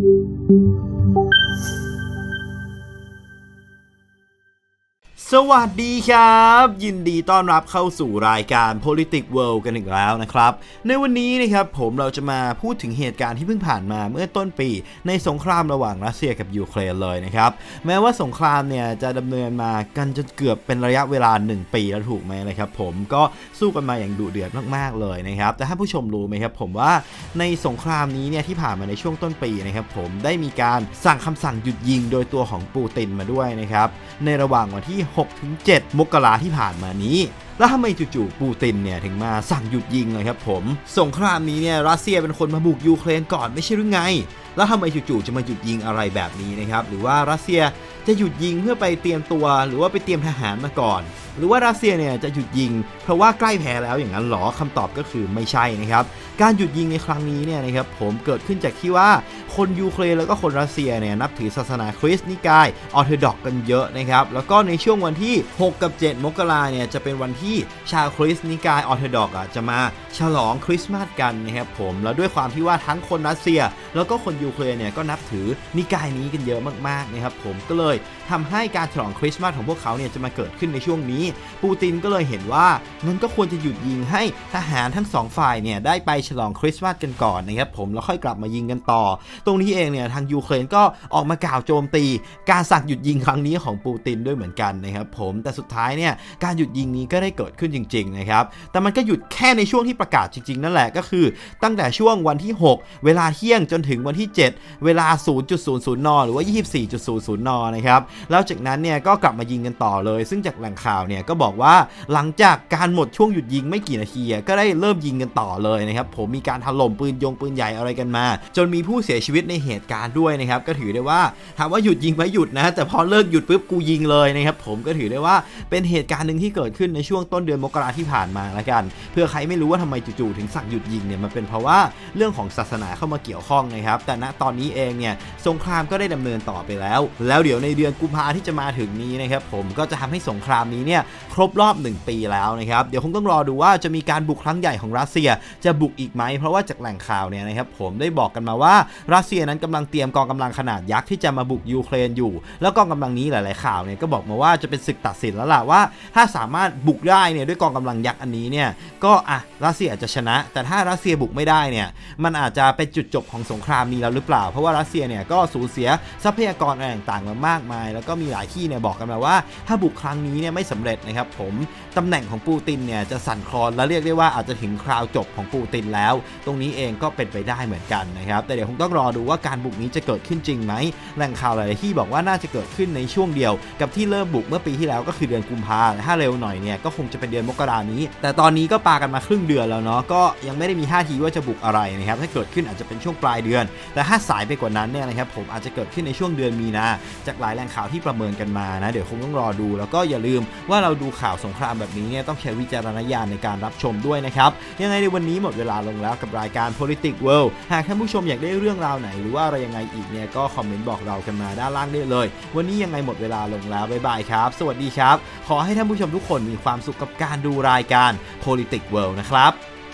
Música สวัสดีครับ ยินดีต้อนรับเข้าสู่รายการ Politics World กันอีกแล้วนะครับ ในวันนี้นะครับผมเราจะมาพูดถึงเหตุการณ์ที่เพิ่งผ่านมาเมื่อต้นปี ในสงครามระหว่างรัสเซียกับยูเครนเลยนะครับ แม้ว่าสงครามเนี่ยจะดำเนินมากันจนเกือบเป็นระยะเวลา 1 ปีแล้วถูกไหมนะครับผมก็สู้กันมาอย่างดุเดือดมากๆเลยนะครับแต่ถ้าผู้ชมรู้ไหมครับผมว่าในสงครามนี้เนี่ยที่ผ่านมาในช่วงต้นปีนะครับผมได้มีการสั่งคำสั่งหยุดยิงโดยตัวของปูตินมาด้วยนะครับในระหว่างวันที่6-7 มกราที่ผ่านมานี้ แล้วทำไมจู่ๆปูตินเนี่ยถึงมาสั่งหยุดยิงเลยครับผม สงครามนี้เนี่ยรัสเซียเป็นคนมาบุกยูเครนก่อนไม่ใช่หรือไง แล้วทำไมจู่ๆจะมาหยุดยิงอะไรแบบนี้นะครับ หรือว่ารัสเซียจะหยุดยิงเพื่อไปเตรียมตัว หรือว่าไปเตรียมทหารมาก่อน หรือว่ารัสเซียเนี่ยจะหยุดยิง เพราะว่าใกล้แพ้แล้วอย่างนั้นหรอคำตอบก็คือไม่ใช่นะครับ การหยุดยิงในครั้งนี้เนี่ยนะครับผมเกิดขึ้นจากที่ว่าคนยูเครนแล้วก็คนรัสเซียเนี่ยนับถือศาสนาคริสต์นิกายออร์โธดอกกันเยอะนะครับ แล้วก็ในช่วงวันที่ 6 กับ 7 มกราเนี่ยจะเป็นวันที่ชาวคริสต์นิกายออร์โธดอกอะจะมาฉลองคริสต์มาสกันนะครับผมแล้วด้วยความที่ว่าทั้งคนรัสเซีย แล้วก็คนยูเครนเนี่ยก็นับถือนิกายนี้กันเยอะมากๆนะครับผมก็เลยทำให้การฉลองคริสต์มาสของพวกเขาเนี่ยจะมาเกิดขึ้นในช่วงนี้ปูตินก็เลยเห็นว่างั้นก็ควรจะหยุดยิงให้ทหารทั้งสองฝ่ายเนี่ยได้ไปฉลองคริสต์มาสกันก่อนนะครับผมแล้วค่อยกลับมายิงกันต่อ ตรงนี้เองเนี่ยทางยูเครนก็ออกมากล่าวโจมตี การสั่งหยุดยิงครั้งนี้ของปูตินด้วยเหมือนกันนะครับผมแต่สุดท้ายเนี่ยการหยุดยิงนี้ก็ได้เกิดขึ้นจริงๆนะครับแต่มันก็หยุดแค่ในช่วงที่ประกาศจริงๆ นั่นแหละก็คือ ตั้งแต่ช่วงวันที่ 6 เวลาเที่ยงจนถึงวันที่ 7 เวลา 0.00นหรือว่า 24.00นนะครับแล้วจากนั้นเนี่ยก็กลับมายิงกันต่อเลย ซึ่งจากแหล่งข่าวเนี่ยก็บอกว่าหลังจากการหมดช่วงหยุดยิงไม่กี่นาทีก็ได้เริ่มยิงกันต่อเลยนะครับผมมีการถล่มปืนยงปืนใหญ่อะไรกันมา จนมีผู้เสียชีวิตในเหตุการณ์ด้วยนะครับก็ถือได้ว่าถามว่าหยุดยิงไหมหยุดนะ แต่พอเลิกหยุดปุ๊บกูยิงเลยนะครับผมก็ถือได้ว่าเป็นเหตุการณ์หนึ่งที่เกิดขึ้นในช่วงต้นเดือนมกราที่ผ่านมาแล้วกัน เพื่อใครไม่รู้ว่าทำไมจู่ๆถึงสั่งหยุดยิงเนี่ยมันเป็นเพราะว่าเรื่องของศาสนาเข้ามาเกี่ยวข้องนะครับแต่ณตอนนี้เองเนี่ยสงครามก็ได้ดำเนินต่อไปแล้ว แล้วเดี๋ยวในเดือนกุมภาที่จะมาถึงนี้นะครับผมก็จะทำให้สงครามนี้เนี่ยครบรอบ 1 ปีแล้วนะครับ เดี๋ยวคงต้องรอดูว่าจะมีการบุกครั้งใหญ่ของรัสเซียจะบุกอีกไหม เพราะว่าจากแหล่งข่าวเนี่ยนะครับผมได้บอกกันมาว่ารัสเซียนั้นกำลังเตรียมกองกำลังขนาดยักษ์ที่จะมาบุกยูเครนอยู่ แล้วกองกำลังนี้หลาย ๆ ข่าวเนี่ยก็บอกมาว่าจะเป็นศึกตัดสินแล้วล่ะว่า ถ้าสามารถบุกได้เนี่ยด้วยกองกำลังยักษ์อันนี้เนี่ยก็อะรัสเซียอาจจะชนะ แต่ถ้ารัสเซียบุกไม่ได้เนี่ยมันอาจจะเป็นจุดจบของสงครามนี้แล้วหรือเปล่า เพราะว่ารัสเซียเนี่ยก็สูญเสียทรัพยากรอะไรต่างๆมามากมาย แล้วก็มีหลายที่เนี่ยบอกกันมาว่า ถ้าบุกครั้งนี้เนี่ยไม่สำเร็จนะครับผมตำแหน่งของปูตินเนี่ยจะสั่นคลอนและเรียกได้ว่าอาจจะถึงคราวจบของปูตินแล้ว ตรงนี้เองก็เป็นไปได้เหมือนกันนะครับแต่เดี๋ยวคงต้องรอดูว่าการบุกนี้จะเกิดขึ้นจริงไหมแหล่งข่าวหลายที่บอกว่าน่าจะเกิดขึ้นในช่วงเดียว กับที่เริ่มบุกเมื่อปีที่แล้วก็คือเดือนกุมภาถ้าเร็วหน่อยเนี่ยก็คงจะเป็นเดือนมกรานี้ แต่ตอนนี้ก็ปากันมาครึ่งเดือนแล้วเนาะก็ยังไม่ได้มีท่าทีว่าจะบุกอะไรนะครับถ้าเกิดขึ้นอาจจะเป็นช่วงปลายเดือน แต่ถ้าสายไปกว่านั้นเนี่ยนะครับผมอาจจะเกิดขึ้นในช่วงเดือนมีนาจากหลายแหล่งข่าวที่ประเมินกันมานะเดี๋ยวคงต้องรอดูแล้วก็อย่าลืมว่าเราดูข่าวสงครามแบบนี้เนี่ยต้องใช้วิจารณญาณในการรับชมด้วยนะครับ ยังไงในวันนี้หมดเวลาลงแล้วกับรายการ Politics World หากท่านผู้ชมอยากได้เรื่องราวไหน หรือว่าอะไรยังไงอีกเนี่ยก็คอมเมนต์บอกเรากันมาด้านล่างได้เลย วันนี้ยังไงหมดเวลาลงแล้วบ๊ายบายครับ สวัสดีครับ ขอให้ท่านผู้ชมทุกคนมีความสุขกับการดูรายการ Politics World นะครับ